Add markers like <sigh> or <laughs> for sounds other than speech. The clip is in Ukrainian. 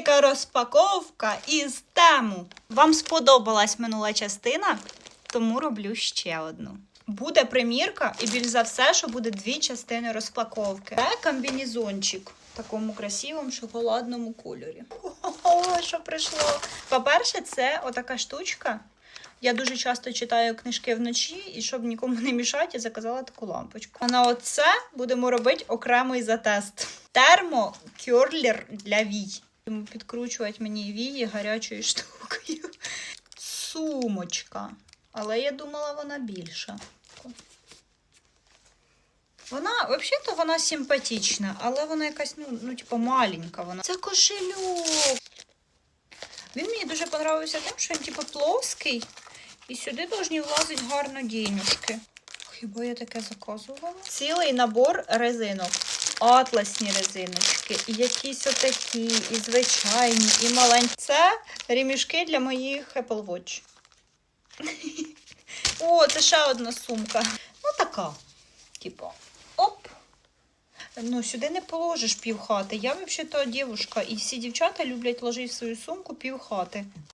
велика розпаковка із тему. Вам сподобалась минула частина, тому роблю ще одну. Буде примірка, і більш за все, що буде дві частини розпаковки. Це комбінезончик в такому красивому шоколадному кольорі. О, що прийшло. По-перше, це отака штучка. Я дуже часто читаю книжки вночі, і щоб нікому не мішати, я заказала таку лампочку. А на оце будемо робити окремий затест. Термокюрлер для вій. Підкручувати мені вії гарячою <laughs> штукою. Сумочка. Але я думала, вона більша. Вона, взагалі-то, вона симпатична, але вона якась, ну, ну типу, маленька. Вона. Це кошельок. Він мені дуже подобався тим, що він, типу, плоский. І сюди повинні влазити гарно денюжки. Хіба я таке заказувала? Цілий набор резинок. Атласні резиночки, і якісь отакі, і звичайні, і маленькі. Це ремішки для моїх Apple Watch. <laughs> О, це ще одна сумка. Ну, така. Типу, оп. Ну, сюди не положиш півхати. Я взагалі-то дівушка, і всі дівчата люблять ложити в свою сумку півхати.